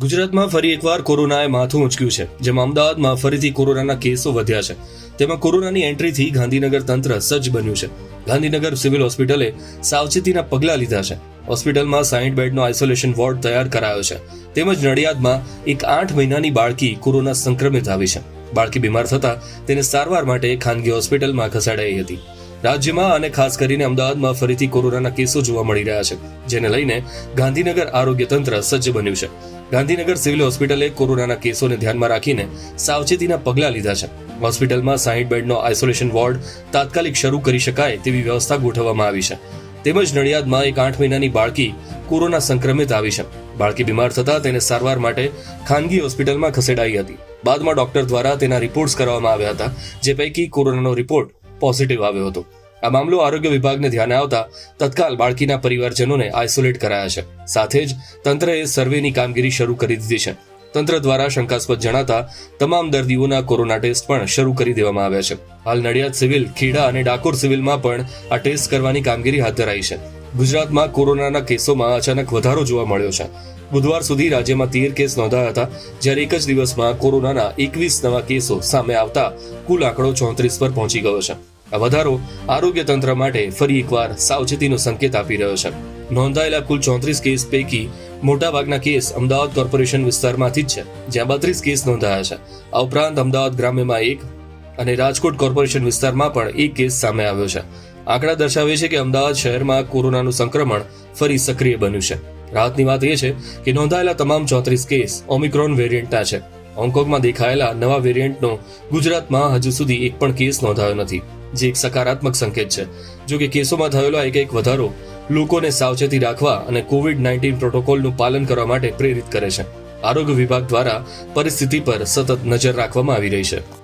ગુજરાતમાં ફરી એકવાર કોરોનાએ માથું ઉંચક્યું છે, જેમાં અમદાવાદમાં ફરીથી કોરોનાના કેસો વધ્યા છે. તેમાં કોરોનાની એન્ટ્રીથી ગાંધીનગર તંત્ર સજ્જ બન્યું છે. ગાંધીનગર સિવિલ હોસ્પિટલે સાવચેતીના પગલાં લીધા છે. હોસ્પિટલમાં સાઈઠ બેડનો આઇસોલેશન વોર્ડ તૈયાર કરાયો છે. તેમજ નડિયાદમાં એક આઠ મહિનાની બાળકી કોરોના સંક્રમિત આવી છે. બાળકી બીમાર થતાં તેને સારવાર માટે ખાનગી હોસ્પિટલમાં ખસેડાઈ હતી. રાજ્યમાં અને ખાસ કરીને અમદાવાદમાં ફરીથી કોરોનાના કેસો જોવા મળી રહ્યા છે, જેને લઈને ગાંધીનગર આરોગ્ય તંત્ર સજ્જ બન્યું છે. ગાંધીનગર સિવિલ હોસ્પિટલે કોરોનાના કેસોને ધ્યાનમાં રાખીને સાવચેતીના પગલાં લીધા છે. હોસ્પિટલમાં સાહીઠ બેડનો આઇસોલેશન વોર્ડ તાત્કાલિક શરૂ કરી શકાય તેવી વ્યવસ્થા ગોઠવવામાં આવી છે. તેમજ નડિયાદમાં એક આઠ મહિનાની બાળકી કોરોના સંક્રમિત આવી છે. બાળકી બીમાર થતાં તેને સારવાર માટે ખાનગી હોસ્પિટલમાં ખસેડાઈ હતી. બાદમાં ડોક્ટર દ્વારા તેના રિપોર્ટ્સ કરવામાં આવ્યા હતા, જે પૈકી કોરોનાનો રિપોર્ટ પોઝિટિવ આવ્યો હતો. આ મામલો આરોગ્ય વિભાગને ધ્યાને આવતા તત્કાલ બાળકીના પરિવારજનોને આઇસોલેટ કરાયા છે. સાથે જ તંત્રએ સર્વેની કામગીરી શરૂ કરી દીધી છે. તંત્ર દ્વારા શંકાસ્પદ જણાતા તમામ દર્દીઓના કોરોના ટેસ્ટ પણ શરૂ કરી દેવામાં આવ્યા છે. હાલ નડિયાદ સિવિલ, ખેડા અને ડાકોર સિવિલમાં પણ આ ટેસ્ટ કરવાની કામગીરી હાથ ધરાઈ છે. ગુજરાતમાં કોરોનાના કેસોમાં અચાનક વધારો જોવા મળ્યો છે. બુધવાર સુધી રાજ્યમાં તેર કેસ નોંધાયા હતા, જ્યારે એક જ દિવસમાં કોરોનાના એકવીસ નવા કેસો સામે આવતા કુલ આંકડો ચોત્રીસ પર પહોંચી ગયો છે. આ વધારો આરોગ્ય તંત્ર માટે ફરી એકવાર સાવચેતીનો સંકેત આપી રહ્યો છે. નોંધાયેલા કુલ ચોત્રીસ કેસ પૈકી મોટાભાગના કેસ અમદાવાદ કોર્પોરેશન વિસ્તારમાંથી જ છે, જ્યાં બત્રીસ કેસ નોંધાયા છે. આ ઉપરાંત અમદાવાદ ગ્રામ્યમાં એક અને રાજકોટ કોર્પોરેશન વિસ્તારમાં પણ એક કેસ સામે આવ્યો છે. આંકડા દર્શાવે છે કે અમદાવાદ શહેરમાં કોરોનાનું સંક્રમણ ફરી સક્રિય બન્યું છે. રાહતની વાત એ છે કે નોંધાયેલા તમામ ચોત્રીસ કેસ ઓમિક્રોન વેરિયન્ટના છે. હોંગકોંગમાં દેખાયેલા નવા વેરિયન્ટનો ગુજરાતમાં હજુ સુધી એક પણ કેસ નોંધાયો નથી, જે એક સકારાત્મક સંકેત છે. જો કે કેસોમાં થયેલો એક એક વધારો લોકોને સાવચેતી રાખવા અને કોવિડ નાઇન્ટીન પ્રોટોકોલનું પાલન કરવા માટે પ્રેરિત કરે છે. આરોગ્ય વિભાગ દ્વારા પરિસ્થિતિ પર સતત નજર રાખવામાં આવી રહી છે.